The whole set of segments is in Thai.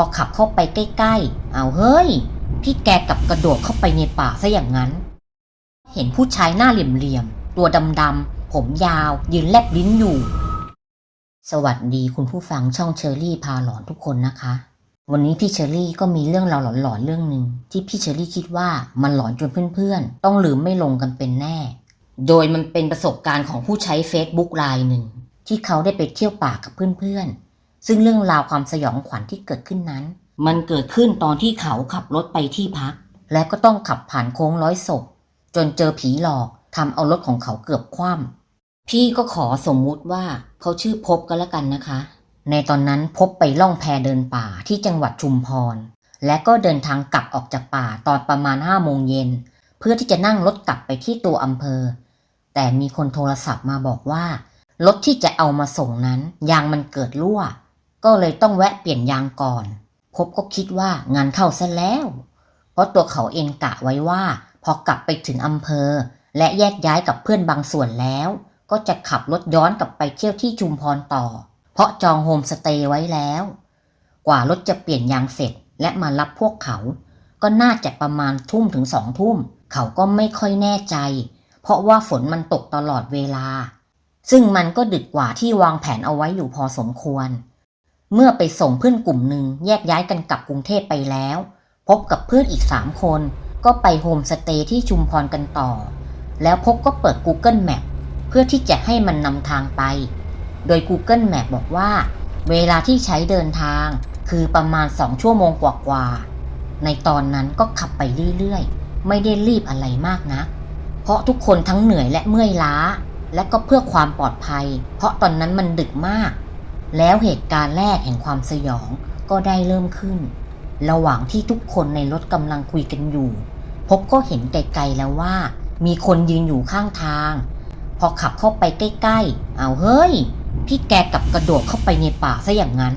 พอขับเข้าไปใกล้ๆ เอาเฮ้ย พี่แกกลับกระโดดเข้าไปในป่าซะอย่างนั้น เห็นผู้ชายหน้าเหลี่ยมๆ ตัวดำๆ ผมยาว ยืนแลบลิ้นอยู่ สวัสดีคุณผู้ฟังช่องเชอรี่พาหลอนทุกคนนะคะ วันนี้พี่เชอรี่ก็มีเรื่องราวหลอนๆเรื่องหนึ่งที่พี่เชอรี่คิดว่ามันหลอนจนเพื่อนๆ ต้องลืมไม่ลงกันเป็นแน่ โดยมันเป็นประสบการณ์ของผู้ใช้ Facebook รายหนึ่งที่เขาได้ไปเที่ยวป่ากับเพื่อนๆ ซึ่งเรื่องราวความสยองขวัญที่เกิดขึ้นนั้น มันเกิดขึ้นตอนที่เขาขับรถไปที่พัก และก็ต้องขับผ่านโค้งร้อยศพ จนเจอผีหลอกทำเอารถของเขาเกือบคว่ำพี่ก็ขอสมมุติว่าเขาชื่อพบก็แล้วกันนะคะ ในตอนนั้นพบไปล่องแพเดินป่าที่จังหวัดชุมพร และก็เดินทางกลับออกจากป่าตอนประมาณห้าโมงเย็นเพื่อที่จะนั่งรถกลับไปที่ตัวอำเภอ แต่มีคนโทรศัพท์มาบอกว่า รถที่จะเอามาส่งนั้นยางมันเกิดรั่ว ก็เลยต้องแวะเปลี่ยนยางก่อน พบก็คิดว่างานเข้าซะแล้ว เพราะตัวเขาเองกะไว้ว่า พอกลับไปถึงอำเภอ และแยกย้ายกับเพื่อนบางส่วนแล้ว ก็จะขับรถย้อนกลับไปเที่ยวที่ชุมพรต่อ เพราะจองโฮมสเตย์ไว้แล้ว กว่ารถจะเปลี่ยนยางเสร็จและมารับพวกเขา ก็น่าจะประมาณทุ่มถึงสองทุ่ม เขาก็ไม่ค่อยแน่ใจ เพราะว่าฝนมันตกตลอดเวลา ซึ่งมันก็ดึกกว่าที่วางแผนเอาไว้อยู่พอสมควร เมื่อไปส่งเพื่อนกลุ่มหนึ่งแยกย้ายกันกลับกรุงเทพไปแล้ว พบกับเพื่อนอีกสามคน ก็ไปโฮมสเตย์ที่ชุมพรกันต่อ แล้วพบก็เปิด Google Map เพื่อที่จะให้มันนำทางไป โดย Google Map บอกว่า เวลาที่ใช้เดินทางคือประมาณ2ชั่วโมงกว่าๆ ในตอนนั้นก็ขับไปเรื่อยๆ ไม่ได้รีบอะไรมากนะเพราะทุกคนทั้งเหนื่อยและเมื่อยล้า และก็เพื่อความปลอดภัย เพราะตอนนั้นมันดึกมาก แล้วเหตุการณ์แรกแห่งความสยองก็ได้เริ่มขึ้น ระหว่างที่ทุกคนในรถกำลังคุยกันอยู่ พบก็เห็นไกลๆแล้วว่า มีคนยืนอยู่ข้างทาง พอขับเข้าไปใกล้ๆ เอาเฮ้ย พี่แกกับกระโดดเข้าไปในป่าซะอย่างนั้น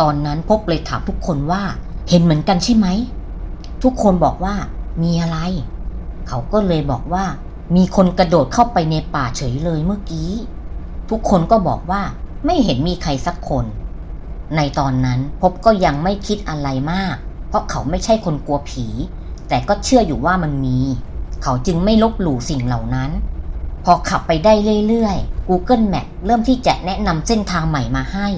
ตอนนั้นพบเลยถามทุกคนว่า เห็นเหมือนกันใช่ไหม ทุกคนบอกว่า มีอะไร เขาก็เลยบอกว่า มีคนกระโดดเข้าไปในป่าเฉยเลยเมื่อกี้ ทุกคนก็บอกว่า ไม่เห็นมีใครสักคน ในตอนนั้นพบก็ยังไม่คิดอะไรมาก เพราะเขาไม่ใช่คนกลัวผี แต่ก็เชื่ออยู่ว่ามันมี เขาจึงไม่ลบหลู่สิ่งเหล่านั้น พอขับไปได้เรื่อยๆ Google Map เริ่มที่จะแนะนำเส้นทางใหม่มาให้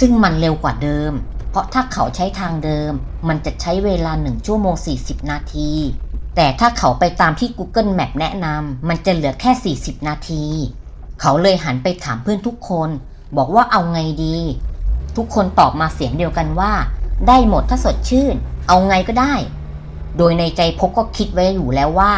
ซึ่งมันเร็วกว่าเดิม เพราะถ้าเขาใช้ทางเดิม มันจะใช้เวลา1ชั่วโมง40 นาทีแต่ถ้าเขาไปตามที่ Google Map แนะนำมันจะเหลือแค่ 40 นาที เขาเลยหันไปถามเพื่อนทุกคน บอกว่าเอาไงดี ทุกคนตอบมาเสียงเดียวกันว่า ได้หมดถ้าสดชื่น เอาไงก็ได้ โดยในใจพกก็คิดไว้อยู่แล้วว่า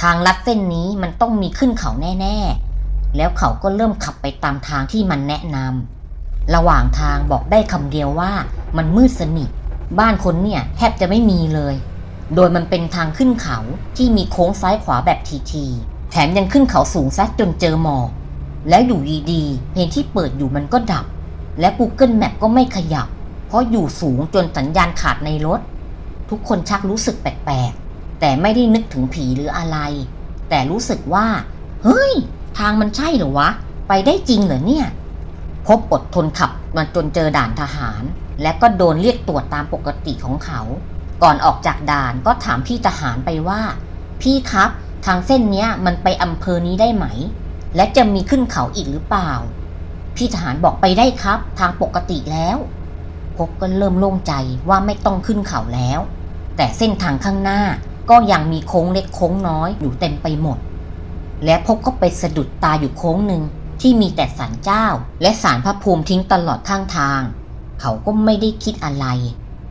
ทางลัดเส้นนี้มันต้องมีขึ้นเขาแน่ ๆ แล้วเขาก็เริ่มขับไปตามทางที่มันแนะนำระหว่างทางบอกได้คำเดียวว่ามันมืดสนิทบ้านคนเนี่ยแทบจะไม่มีเลย โดยมันเป็นทางขึ้นเขาที่มีโค้งซ้ายขวาแบบทีๆแถมยังขึ้นเขาสูงซัดจนเจอหมอก แล้วอยู่ดีๆเพลงที่เปิดอยู่มันก็ดับ และ Google Map ก็ไม่ขยับ เพราะอยู่สูงจนสัญญาณขาดในรถ ทุกคนชักรู้สึกแปลกๆ แต่ไม่ได้นึกถึงผีหรืออะไร แต่รู้สึกว่า เฮ้ย ทางมันใช่หรอวะ ไปได้จริงเหรอเนี่ย พบอดทนขับมาจนเจอด่านทหาร และก็โดนเรียกตรวจตามปกติของเขา ก่อนออกจากด่านก็ถามพี่ทหารไปว่า พี่ครับ ทางเส้นเนี้ยมันไปอำเภอนี้ได้ไหม และจะมีขึ้นเขาอีกหรือเปล่า พี่ทหารบอกไปได้ครับทางปกติแล้วพบก็เริ่มโล่งใจว่าไม่ต้องขึ้นเขาแล้ว แต่เส้นทางข้างหน้าก็ยังมีโค้งเล็กโค้งน้อยอยู่เต็มไปหมด และพบก็ไปสะดุดตาอยู่โค้งหนึ่งที่มีแต่ศาลเจ้า และศาลพระภูมิทิ้งตลอดข้างทาง เขาก็ไม่ได้คิดอะไร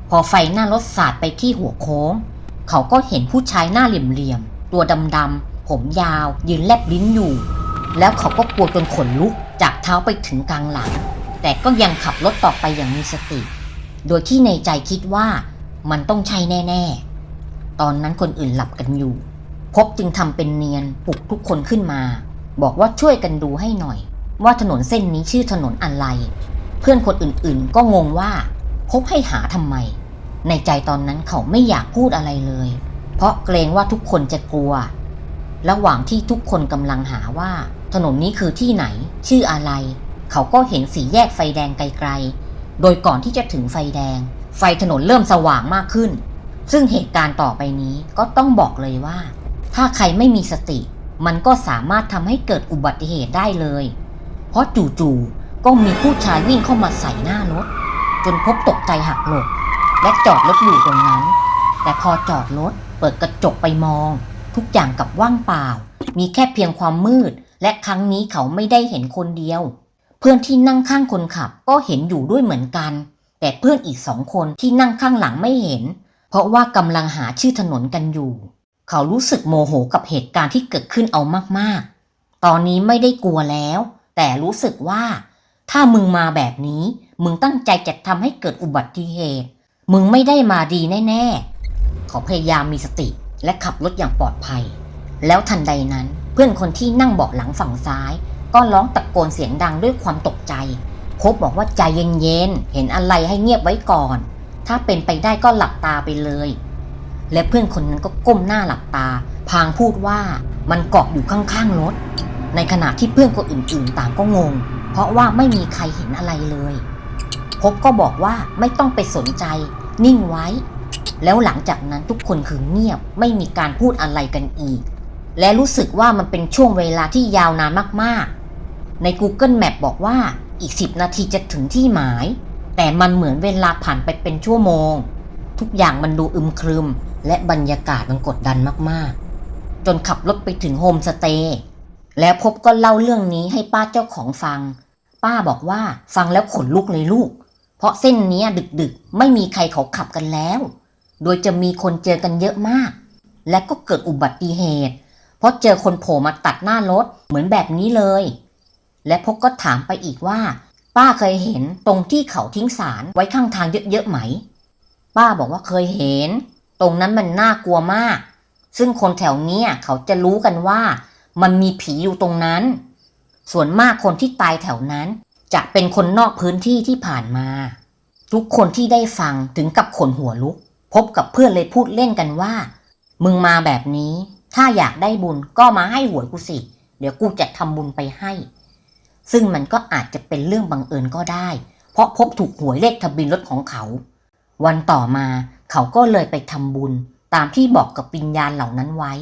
พอไฟหน้ารถสาดไปที่หัวโค้ง เขาก็เห็นผู้ชายหน้าเหลี่ยมๆตัวดำๆผมยาวยืนแลบลิ้นอยู่ แล้วเขาก็กลัวจนขนลุกจากเท้าไปถึงกลางหลัง แต่ก็ยังขับรถต่อไปอย่างมีสติ โดยที่ในใจคิดว่ามันต้องใช่แน่ ๆ ตอนนั้นคนอื่นหลับกันอยู่ พบจึงทำเป็นเนียนปลุกทุกคนขึ้นมา บอกว่าช่วยกันดูให้หน่อย ว่าถนนเส้นนี้ชื่อถนนอะไร เพื่อนคนอื่นๆ ก็งงว่า พบให้หาทำไม ในใจตอนนั้นเขาไม่อยากพูดอะไรเลย เพราะเกรงว่าทุกคนจะกลัว ระหว่างที่ทุกคนกำลังหาว่า ถนนนี้คือที่ไหน ชื่ออะไร เขาก็เห็นสีแยกไฟแดงไกลๆ โดยก่อนที่จะถึงไฟแดง ไฟถนนเริ่มสว่างมากขึ้น ซึ่งเหตุการณ์ต่อไปนี้ก็ต้องบอกเลยว่า ถ้าใครไม่มีสติ มันก็สามารถทำให้เกิดอุบัติเหตุได้เลย เพราะจู่ๆก็มีผู้ชายวิ่งเข้ามาใส่หน้ารถ จนพบตกใจหักหลบและจอดรถอยู่ตรงนั้น แต่พอจอดรถเปิดกระจกไปมอง ทุกอย่างกับว่างเปล่า มีแค่เพียงความมืด และครั้งนี้เขาไม่ได้เห็นคนเดียว เพื่อนที่นั่งข้างคนขับก็เห็นอยู่ด้วยเหมือนกัน แต่เพื่อนอีกสองคนที่นั่งข้างหลังไม่เห็น เพราะว่ากำลังหาชื่อถนนกันอยู่ เขารู้สึกโมโหกับเหตุการณ์ที่เกิดขึ้นเอามากๆ ตอนนี้ไม่ได้กลัวแล้ว แต่รู้สึกว่า ถ้ามึงมาแบบนี้ มึงตั้งใจจะทำให้เกิดอุบัติเหตุ มึงไม่ได้มาดีแน่ๆ เขาพยายามมีสติและขับรถอย่างปลอดภัย แล้วทันใดนั้นเพื่อนคนที่นั่งเบาะหลังฝั่งซ้าย ก็ร้องตะโกนเสียงดังด้วยความตกใจโคบบอกว่าใจเย็นๆเห็นอะไรให้เงียบไว้ก่อน ถ้าเป็นไปได้ก็หลับตาไปเลย และเพื่อนคนนั้นก็ก้มหน้าหลับตา พางพูดว่ามันเกาะอยู่ข้างๆรถ ในขณะที่เพื่อนคนอื่นๆ ต่างก็งง เพราะว่าไม่มีใครเห็นอะไรเลยพบก็บอกว่าไม่ต้องไปสนใจ นิ่งไว้ แล้วหลังจากนั้นทุกคนคือเงียบไม่มีการพูดอะไรกันอีก และรู้สึกว่ามันเป็นช่วงเวลาที่ยาวนานมากๆ ใน Google Map บอกว่าอีก 10 นาทีจะถึงที่หมาย แต่มันเหมือนเวลาผ่านไปเป็นชั่วโมง ทุกอย่างมันดูอึมครึม และบรรยากาศมันกดดันมากๆ จนขับรถไปถึงโฮมสเตย์แล้วพบก็เล่าเรื่องนี้ให้ป้าเจ้าของฟัง ป้าบอกว่าฟังแล้วขนลุกเลยลูก เพราะเส้นนี้ดึกๆ ไม่มีใครเขาขับกันแล้ว โดยจะมีคนเจอกันเยอะมาก และก็เกิดอุบัติเหตุ ราะเจอคนโผล่มาตัดหน้ารถเหมือนแบบนี้เลย และพกก็ถามไปอีกว่า ป้าเคยเห็นตรงที่เขาทิ้งสารไว้ข้างทางเยอะๆไหม ป้าบอกว่าเคยเห็น ตรงนั้นมันน่ากลัวมาก ซึ่งคนแถวเนี้ยเขาจะรู้กันว่า มันมีผีอยู่ตรงนั้น ส่วนมากคนที่ตายแถวนั้น จะเป็นคนนอกพื้นที่ที่ผ่านมา ทุกคนที่ได้ฟังถึงกับขนหัวลุก พบกับเพื่อนเลยพูดเล่นกันว่า มึงมาแบบนี้ ถ้าอยากได้บุญก็มาให้หวยกูสิ เดี๋ยวกูจะทำบุญไปให้ ซึ่งมันก็อาจจะเป็นเรื่องบังเอิญก็ได้ เพราะพบถูกหวยเลขทะเบียนรถของเขา วันต่อมาเขาก็เลยไปทำบุญตามที่บอกกับวิญญาณเหล่านั้นไว้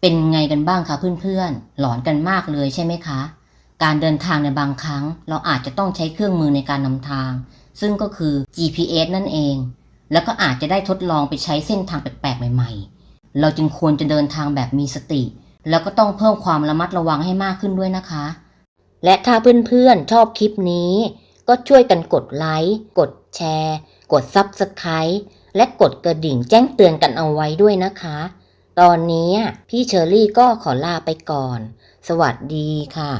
เป็นไงกันบ้างคะเพื่อนๆ หลอนกันมากเลยใช่ไหมคะ การเดินทางในบางครั้ง เราอาจจะต้องใช้เครื่องมือในการนำทาง ซึ่งก็คือ GPS นั่นเอง แล้วก็อาจจะได้ทดลองไปใช้เส้นทางแปลกๆใหม่ๆ เราจึงควรจะเดินทางแบบมีสติ แล้วก็ต้องเพิ่มความระมัดระวังให้มากขึ้นด้วยนะคะ และถ้าเพื่อนๆชอบคลิปนี้ ก็ช่วยกันกดไลค์ กดแชร์ กด Subscribe และกดกระดิ่งแจ้งเตือนกันเอาไว้ด้วยนะคะ ตอนนี้พี่เชอรี่ก็ขอลาไปก่อน สวัสดีค่ะ